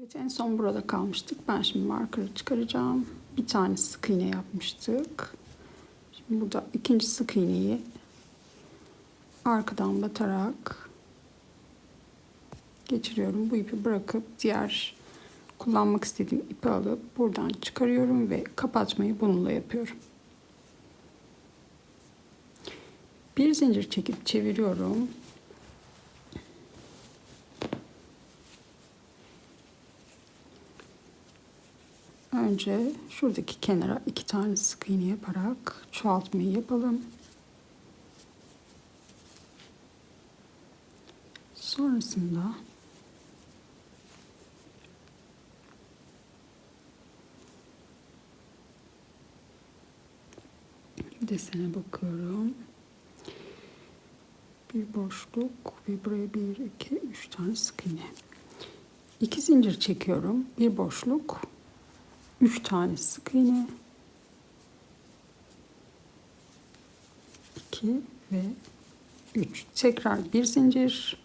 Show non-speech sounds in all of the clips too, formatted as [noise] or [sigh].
Evet en son burada kalmıştık. Ben şimdi marker'ı çıkaracağım. Bir tane sık iğne yapmıştık. Şimdi burada ikinci sık iğneyi arkadan batarak geçiriyorum. Bu ipi bırakıp diğer kullanmak istediğim ipi alıp buradan çıkarıyorum ve kapatmayı bununla yapıyorum. Bir zincir çekip çeviriyorum. Önce şuradaki kenara iki tane sık iğne yaparak çoğaltmayı yapalım. Sonrasında desene bakıyorum. Bir boşluk ve buraya bir, iki, üç tane sık iğne. İki zincir çekiyorum. Bir boşluk, üç tane sık iğne. iki ve üç. Tekrar bir zincir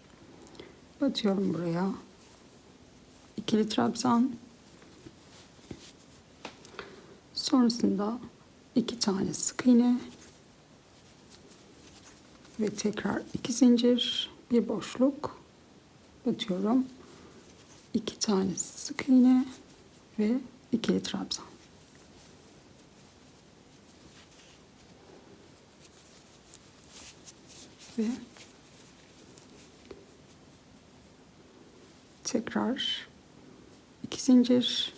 batıyorum buraya. İkili trabzan. Sonrasında iki tane sık iğne ve tekrar iki zincir, bir boşluk batıyorum. iki tane sık iğne ve ikili trabzan. Ve tekrar iki zincir,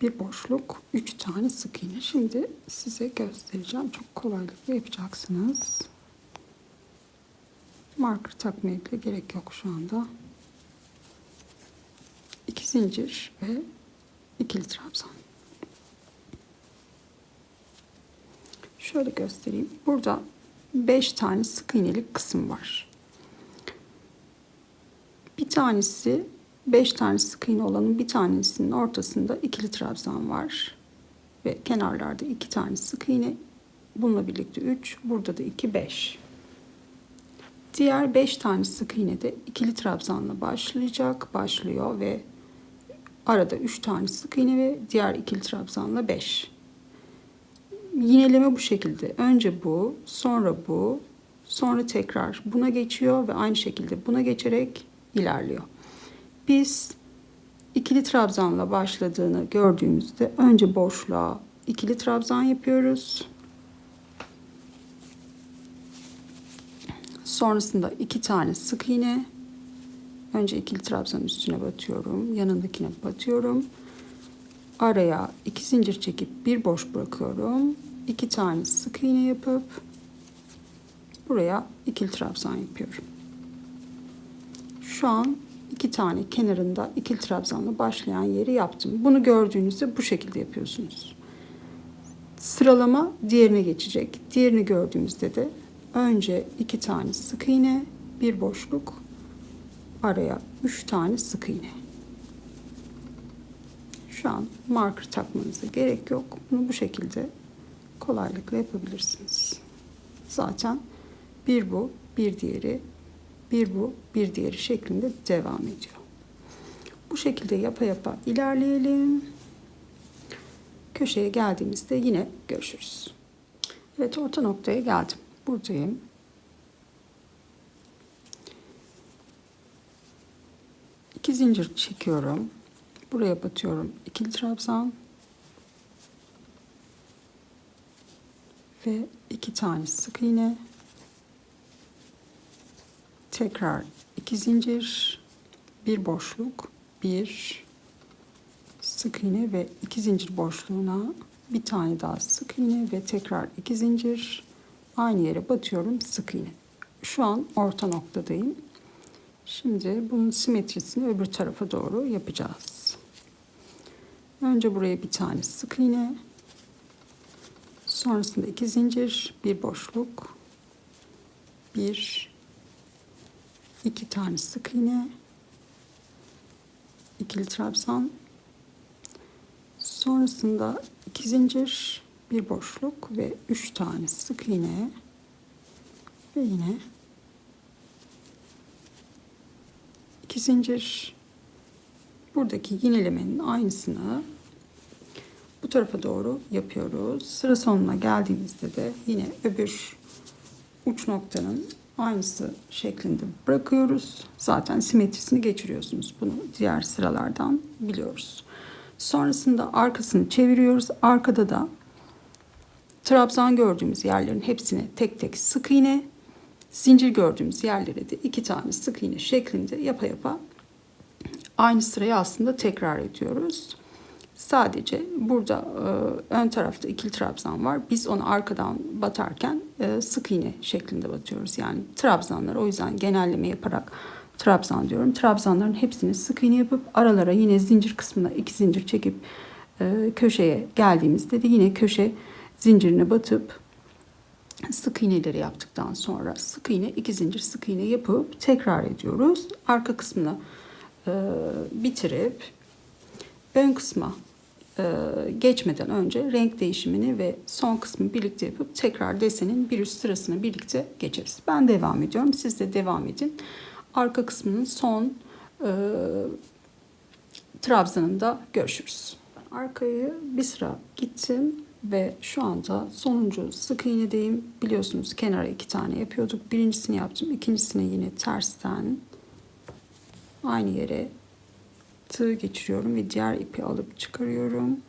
bir boşluk, üç tane sık iğne. Şimdi size göstereceğim. Çok kolaylıkla yapacaksınız. Marker takmaya bile gerek yok şu anda. İki zincir ve ikili trabzan. Şöyle göstereyim. Burada 5 tane sık iğnelik kısım var. Bir tanesi 5 tane sık iğne olanın bir tanesinin ortasında ikili trabzan var. Ve kenarlarda 2 tane sık iğne. Bununla birlikte 3. Burada da 2, 5. Diğer 5 tane sık iğne de ikili trabzanla başlayacak. Başlıyor ve arada 3 tane sık iğne ve diğer ikili trabzanla 5. Yineleme bu şekilde. Önce bu, sonra bu, sonra tekrar buna geçiyor ve aynı şekilde buna geçerek ilerliyor. Biz ikili trabzanla başladığını gördüğümüzde önce boşluğa ikili trabzan yapıyoruz. Sonrasında iki tane sık iğne. Önce ikili trabzan üstüne batıyorum. Yanındakine batıyorum. Araya iki zincir çekip bir boş bırakıyorum. İki tane sık iğne yapıp buraya ikili trabzan yapıyorum. Şu an iki tane kenarında ikili trabzanla başlayan yeri yaptım. Bunu gördüğünüzde bu şekilde yapıyorsunuz. Sıralama diğerine geçecek. Diğerini gördüğümüzde de önce iki tane sık iğne, bir boşluk, araya üç tane sık iğne. Şu an marker takmanıza gerek yok. Bunu bu şekilde kolaylıkla yapabilirsiniz. Zaten bir bu, bir diğeri, bir bu, bir diğeri şeklinde devam ediyor. Bu şekilde yapa yapa ilerleyelim. Köşeye geldiğimizde yine görüşürüz. Evet orta noktaya geldim. Buradayım. İki zincir çekiyorum. Buraya batıyorum. İkili trabzan. Ve iki tane sık iğne. Tekrar iki zincir. Bir boşluk. Bir sık iğne ve iki zincir boşluğuna bir tane daha sık iğne ve tekrar iki zincir aynı yere batıyorum sık iğne. Şu an orta noktadayım. Şimdi bunun simetrisini öbür tarafa doğru yapacağız. Önce buraya bir tane sık iğne. Sonrasında iki zincir, bir boşluk. Bir, iki tane sık iğne. ikili trabzan. Sonrasında iki zincir, bir boşluk ve üç tane sık iğne. Ve yine iki zincir, buradaki yinelemenin aynısını bu tarafa doğru yapıyoruz. Sıra sonuna geldiğimizde de yine öbür uç noktanın aynısı şeklinde bırakıyoruz. Zaten simetrisini geçiriyorsunuz. Bunu diğer sıralardan biliyoruz. Sonrasında arkasını çeviriyoruz. Arkada da trabzan gördüğümüz yerlerin hepsine tek tek sık iğne, zincir gördüğümüz yerlere de iki tane sık iğne şeklinde yapa yapa aynı sırayı aslında tekrar ediyoruz. Sadece burada e, ön tarafta ikili trabzan var. Biz onu arkadan batarken e, sık iğne şeklinde batıyoruz. Yani trabzanlar o yüzden genelleme yaparak trabzan diyorum. Trabzanların hepsini sık iğne yapıp aralara yine zincir kısmına iki zincir çekip e, köşeye geldiğimizde de yine köşe zincirine batıp sık iğneleri yaptıktan sonra sık iğne iki zincir sık iğne yapıp tekrar ediyoruz. Arka kısmını e, bitirip ön kısma e, geçmeden önce renk değişimini ve son kısmı birlikte yapıp tekrar desenin bir üst sırasını birlikte geçeriz. Ben devam ediyorum. Siz de devam edin. Arka kısmının son e, trabzanında görüşürüz. Arkayı bir sıra gittim ve şu anda sonuncu sık iğnedeyim. Biliyorsunuz kenara iki tane yapıyorduk. Birincisini yaptım. ikincisini yine tersten aynı yere tığ geçiriyorum ve diğer ipi alıp çıkarıyorum.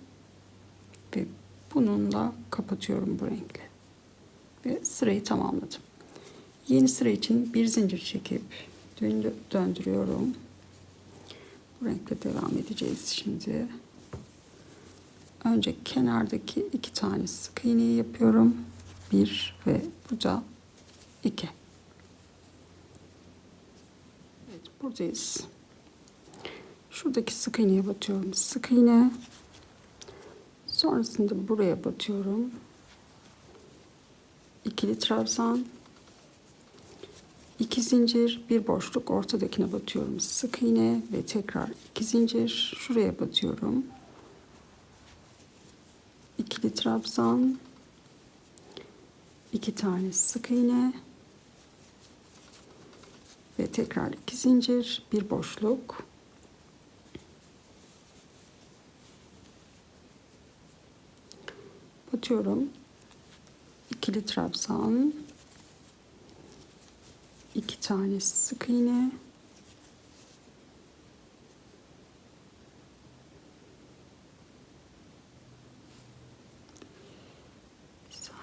Ve bununla kapatıyorum bu renkle. Ve sırayı tamamladım. Yeni sıra için bir zincir çekip döndü- döndürüyorum. Bu renkle devam edeceğiz şimdi. Önce kenardaki iki tane sık iğneyi yapıyorum. Bir ve bu da iki. Evet buradayız. Şuradaki sık iğneye batıyorum. Sık iğne. Sonrasında buraya batıyorum. İkili trabzan. İki zincir, bir boşluk ortadakine batıyorum. Sık iğne ve tekrar iki zincir. Şuraya batıyorum. İkili trabzan. iki tane sık iğne ve tekrar iki zincir, bir boşluk. Batıyorum. İkili trabzan. iki tane sık iğne.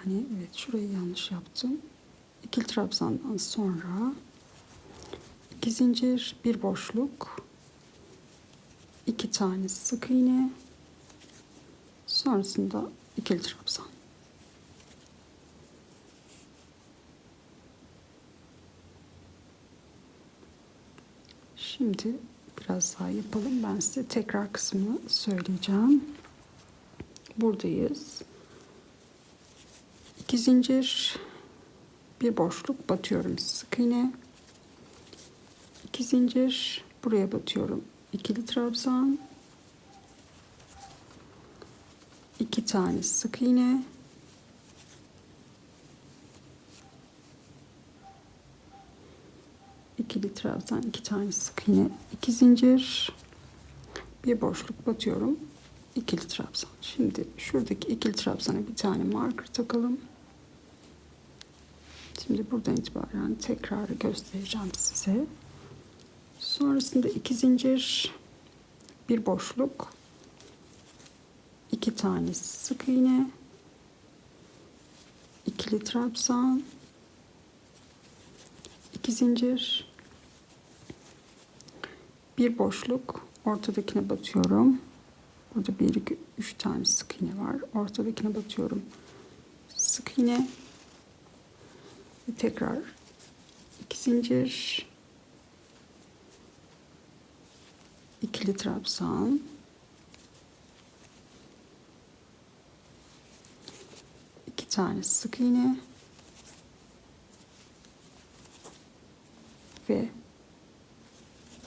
Saniye. Evet şurayı yanlış yaptım. İkili trabzandan sonra iki zincir, bir boşluk, iki tane sık iğne, sonrasında ikili trabzan. Şimdi biraz daha yapalım. Ben size tekrar kısmını söyleyeceğim. Buradayız. İki zincir, bir boşluk batıyorum sık iğne. İki zincir buraya batıyorum. İkili trabzan. iki tane sık iğne. ikili trabzan, iki tane sık iğne, iki zincir, bir boşluk batıyorum. ikili trabzan. Şimdi şuradaki ikili trabzana bir tane marker takalım. Şimdi buradan itibaren tekrar göstereceğim size. Sonrasında iki zincir, bir boşluk, iki tane sık iğne, ikili trabzan, iki zincir, bir boşluk, ortadakine batıyorum. Burada bir, iki, üç tane sık iğne var. Ortadakine batıyorum. Sık iğne tekrar iki zincir, ikili trabzan, iki tane sık iğne ve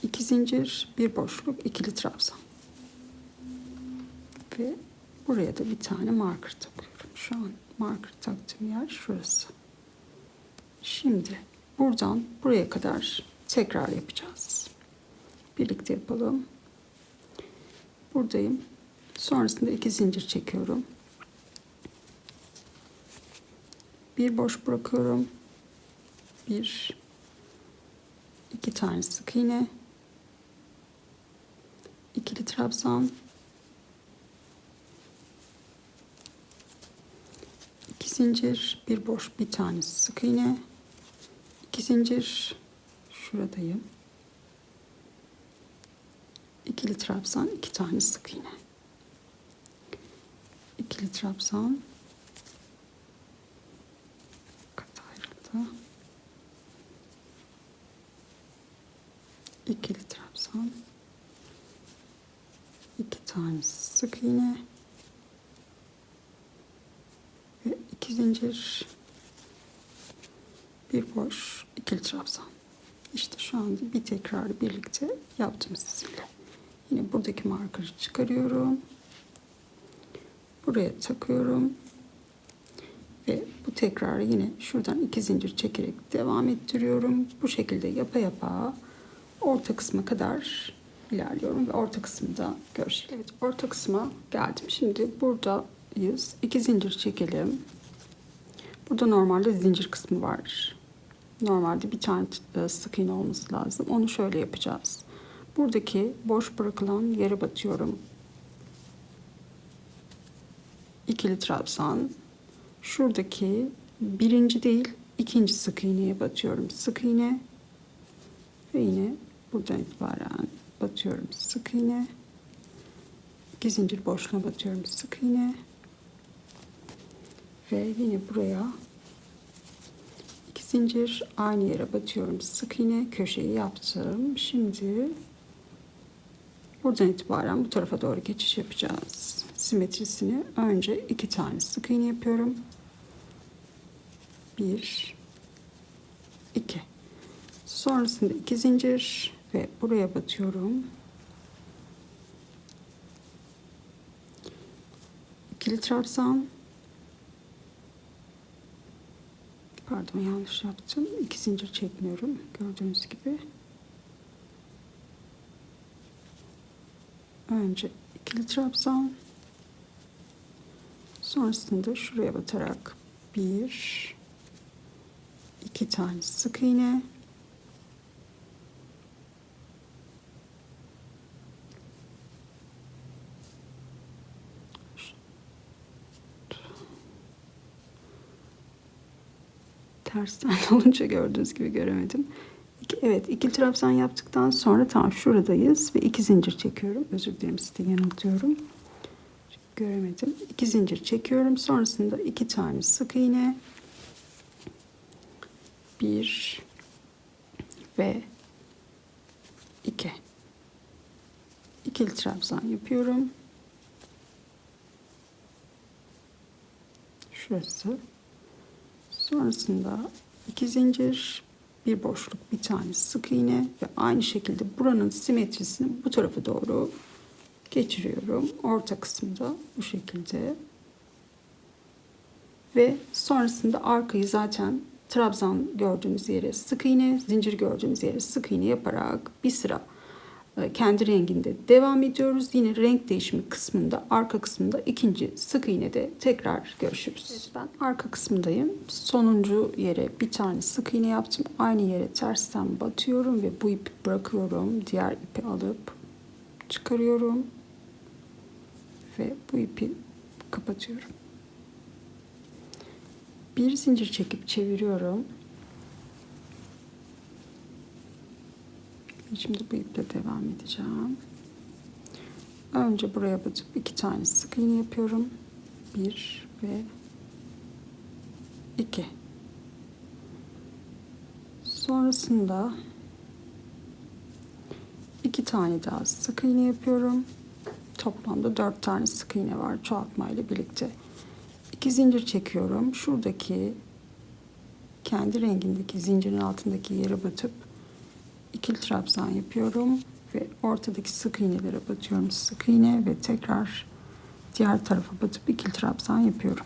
iki zincir, bir boşluk, ikili trabzan. Ve buraya da bir tane marker takıyorum. Şu an marker taktığım yer şurası. Şimdi buradan buraya kadar tekrar yapacağız. Birlikte yapalım. buradayım. Sonrasında iki zincir çekiyorum. Bir boş bırakıyorum. Bir, iki tane sık iğne, ikili trabzan, iki zincir, bir boş, bir tane sık iğne, iki zincir, şuradayım. İkili trabzan, iki tane sık iğne. İkili trabzan, kat ayrıldı. İkili trabzan, iki tane sık iğne ve iki zincir, bir boş, ikili trabzan. İşte şu anda bir tekrarı birlikte yaptım sizinle. Yine buradaki markeri çıkarıyorum. Buraya takıyorum. Ve bu tekrarı yine şuradan iki zincir çekerek devam ettiriyorum. Bu şekilde yapa yapa orta kısma kadar ilerliyorum ve orta kısımda görüşelim. Evet, orta kısma geldim. Şimdi buradayız. İki zincir çekelim. Burada normalde zincir kısmı var. Normalde bir tane e, sık iğne olması lazım. Onu şöyle yapacağız. Buradaki boş bırakılan yere batıyorum. İkili trabzan. Şuradaki birinci değil ikinci sık iğneye batıyorum. Sık iğne ve yine buradan itibaren batıyorum. Sık iğne. İki zincir boşluğuna batıyorum. Sık iğne. Ve yine buraya zincir aynı yere batıyorum. Sık iğne köşeyi yaptım. Şimdi buradan itibaren bu tarafa doğru geçiş yapacağız. Simetrisini önce iki tane sık iğne yapıyorum. Bir, iki. Sonrasında iki zincir ve buraya batıyorum. İkili trabzan. Pardon yanlış yaptım. İki zincir çekmiyorum. Gördüğünüz gibi. Önce ikili trabzan. Sonrasında şuraya batarak bir, iki tane sık iğne. Tersten [laughs] olunca gördüğünüz gibi göremedim. İki, evet ikili trabzan yaptıktan sonra tam şuradayız ve iki zincir çekiyorum. Özür dilerim sizi yanıltıyorum. Göremedim. İki zincir çekiyorum. Sonrasında iki tane sık iğne. Bir ve iki. İkili trabzan yapıyorum. Şurası. Sonrasında iki zincir, bir boşluk, bir tane sık iğne ve aynı şekilde buranın simetrisini bu tarafa doğru geçiriyorum. Orta kısımda bu şekilde. Ve sonrasında arkayı zaten trabzan gördüğümüz yere sık iğne, zincir gördüğümüz yere sık iğne yaparak bir sıra kendi renginde devam ediyoruz. Yine renk değişimi kısmında arka kısmında ikinci sık iğnede tekrar görüşürüz. Evet, ben arka kısmındayım. Sonuncu yere bir tane sık iğne yaptım. Aynı yere tersten batıyorum ve bu ipi bırakıyorum. Diğer ipi alıp çıkarıyorum. Ve bu ipi kapatıyorum. Bir zincir çekip çeviriyorum. Şimdi bu iple devam edeceğim. Önce buraya batıp iki tane sık iğne yapıyorum. Bir ve iki. Sonrasında iki tane daha sık iğne yapıyorum. Toplamda dört tane sık iğne var çoğaltma ile birlikte. İki zincir çekiyorum. Şuradaki kendi rengindeki zincirin altındaki yere batıp ikili trabzan yapıyorum ve ortadaki sık iğnelere batıyorum sık iğne ve tekrar diğer tarafa batıp ikili trabzan yapıyorum.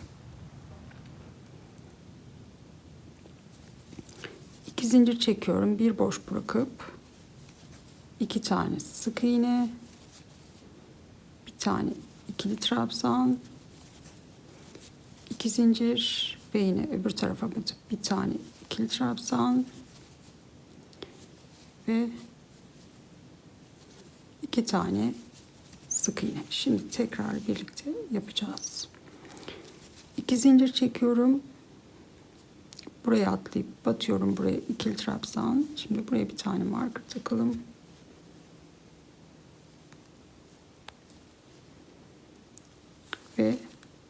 İki zincir çekiyorum bir boş bırakıp iki tane sık iğne tane ikili trabzan, iki zincir ve yine öbür tarafa batıp bir tane ikili trabzan ve iki tane sık iğne. Şimdi tekrar birlikte yapacağız. İki zincir çekiyorum. Buraya atlayıp batıyorum buraya ikili trabzan. Şimdi buraya bir tane marker takalım. Ve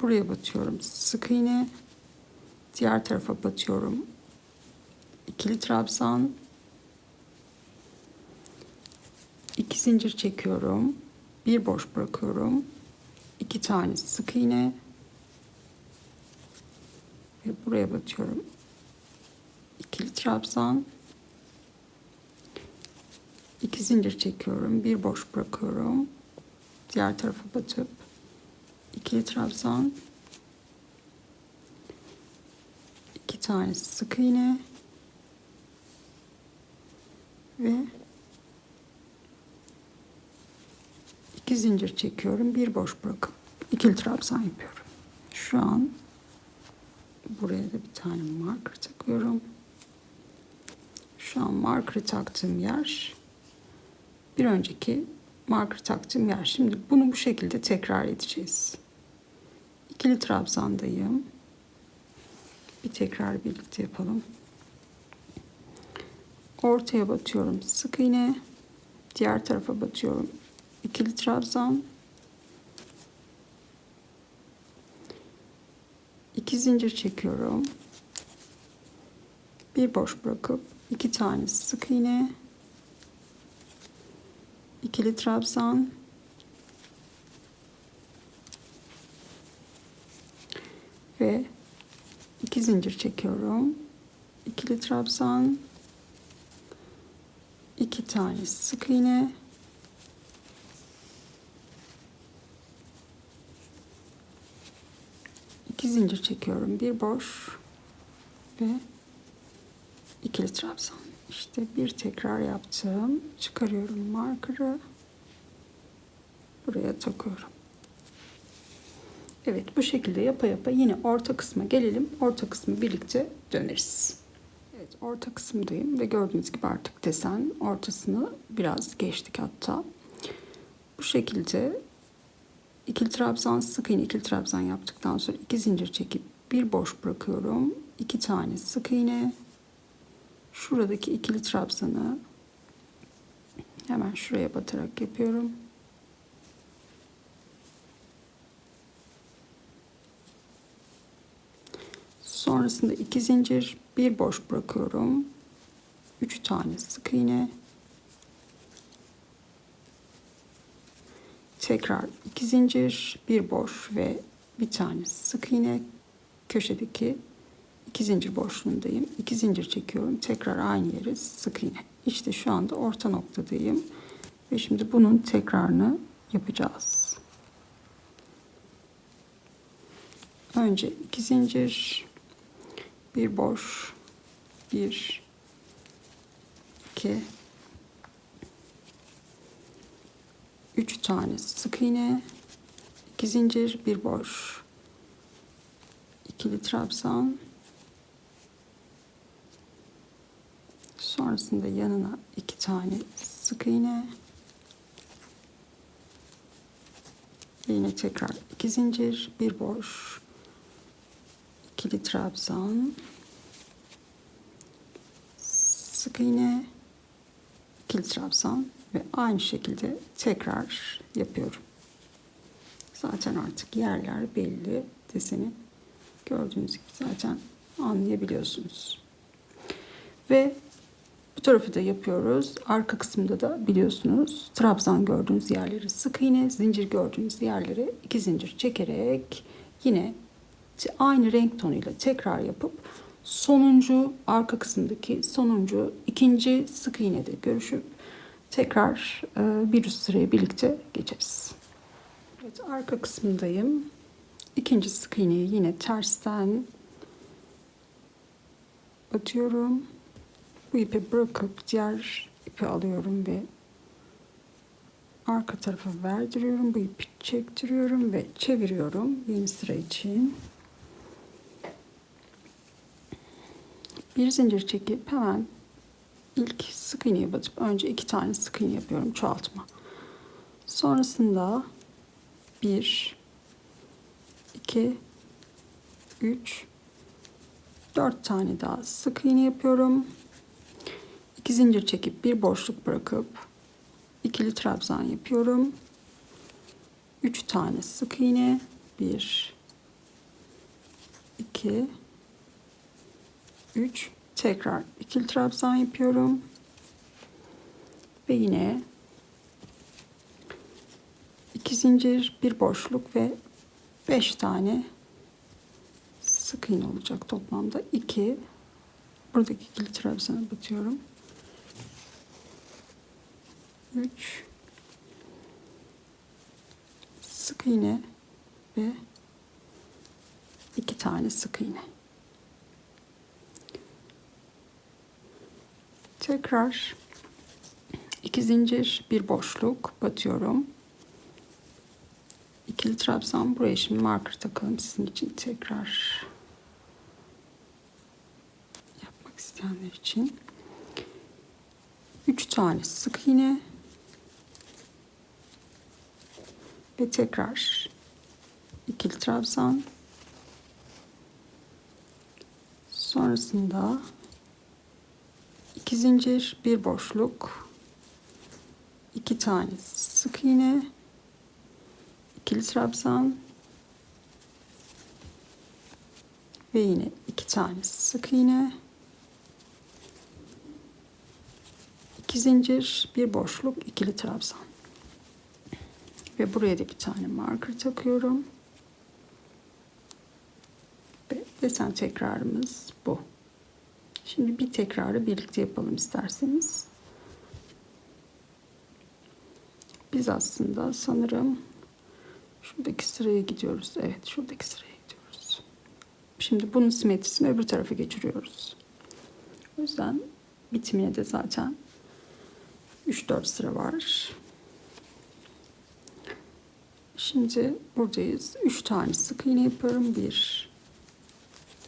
buraya batıyorum sık iğne. Diğer tarafa batıyorum. ikili trabzan. İki zincir çekiyorum. Bir boş bırakıyorum. iki tane sık iğne. Ve buraya batıyorum. İkili trabzan. iki zincir çekiyorum. Bir boş bırakıyorum. Diğer tarafa batıp ikili trabzan. iki tane sık iğne. Ve iki zincir çekiyorum. Bir boş bırakıp ikili trabzan yapıyorum. Şu an buraya da bir tane marker takıyorum. Şu an marker'ı taktığım yer bir önceki marker taktığım yer. Şimdi bunu bu şekilde tekrar edeceğiz. İkili trabzandayım. Bir tekrar birlikte yapalım. Ortaya batıyorum sık iğne. Diğer tarafa batıyorum. İkili trabzan. İki zincir çekiyorum. Bir boş bırakıp iki tane sık iğne. ikili trabzan. Ve iki zincir çekiyorum. ikili trabzan. iki tane sık iğne. İki zincir çekiyorum. Bir boş ve ikili trabzan. İşte bir tekrar yaptım. Çıkarıyorum marker'ı. Buraya takıyorum. Evet bu şekilde yapa yapa yine orta kısma gelelim. Orta kısmı birlikte döneriz. Evet orta kısımdayım ve gördüğünüz gibi artık desen ortasını biraz geçtik hatta. Bu şekilde ikili trabzan sık iğne ikili trabzan yaptıktan sonra iki zincir çekip bir boş bırakıyorum. iki tane sık iğne. Şuradaki ikili trabzanı hemen şuraya batarak yapıyorum. Sonrasında iki zincir, bir boş bırakıyorum. Üç tane sık iğne. Tekrar iki zincir, bir boş ve bir tane sık iğne. Köşedeki iki zincir boşluğundayım. İki zincir çekiyorum. Tekrar aynı yere sık iğne. İşte şu anda orta noktadayım. Ve şimdi bunun tekrarını yapacağız. Önce iki zincir, bir boş, bir, iki, üç tane sık iğne, iki zincir, bir boş, ikili trabzan, sonrasında yanına iki tane sık iğne, yine tekrar iki zincir, bir boş, ikili trabzan. Sık iğne ikili trabzan ve aynı şekilde tekrar yapıyorum. Zaten artık yerler belli deseni gördüğünüz gibi zaten anlayabiliyorsunuz. Ve bu tarafı da yapıyoruz. Arka kısımda da biliyorsunuz trabzan gördüğünüz yerleri sık iğne, zincir gördüğünüz yerleri iki zincir çekerek yine aynı renk tonuyla tekrar yapıp sonuncu arka kısımdaki sonuncu ikinci sık iğnede görüşüp tekrar e, bir üst sıraya birlikte geçeriz. Evet arka kısmındayım. İkinci sık iğneyi yine tersten batıyorum. Bu ipi bırakıp diğer ipi alıyorum ve arka tarafa verdiriyorum. Bu ipi çektiriyorum ve çeviriyorum yeni sıra için. Bir zincir çekip hemen ilk sık iğneye batıp önce iki tane sık iğne yapıyorum çoğaltma. Sonrasında bir, iki, üç, dört tane daha sık iğne yapıyorum. İki zincir çekip bir boşluk bırakıp ikili trabzan yapıyorum. Üç tane sık iğne. Bir, iki, üç. Tekrar ikili trabzan yapıyorum. Ve yine iki zincir, bir boşluk ve beş tane sık iğne olacak toplamda. iki. Buradaki ikili trabzana batıyorum. 3 sık iğne ve iki tane sık iğne. Tekrar. İki zincir, bir boşluk. Batıyorum. İkili trabzan. Buraya şimdi marker takalım sizin için. Tekrar. Yapmak isteyenler için. Üç tane sık iğne ve tekrar. İkili trabzan. Sonrasında iki zincir bir boşluk iki tane sık iğne ikili trabzan ve yine iki tane sık iğne iki zincir bir boşluk ikili trabzan ve buraya da bir tane marker takıyorum. Ve desen tekrarımız bu. Şimdi bir tekrarı birlikte yapalım isterseniz. Biz aslında sanırım şuradaki sıraya gidiyoruz. Evet şuradaki sıraya gidiyoruz. Şimdi bunun simetrisini öbür tarafa geçiriyoruz. O yüzden bitimine de zaten 3-4 sıra var. Şimdi buradayız. Üç tane sık iğne yapıyorum. Bir,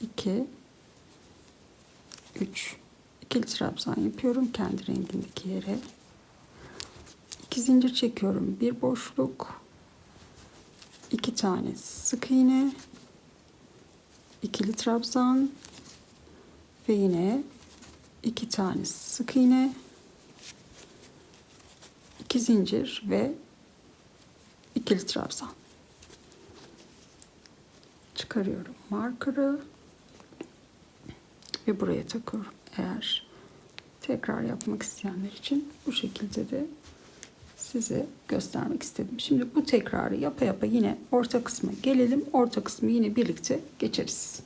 iki, üç. İkili trabzan yapıyorum kendi rengindeki yere. İki zincir çekiyorum. Bir boşluk. iki tane sık iğne. ikili trabzan ve yine iki tane sık iğne. iki zincir ve ikili trabzan. Çıkarıyorum markerı ve buraya takıyorum. Eğer tekrar yapmak isteyenler için bu şekilde de size göstermek istedim. Şimdi bu tekrarı yapa yapa yine orta kısma gelelim. Orta kısmı yine birlikte geçeriz.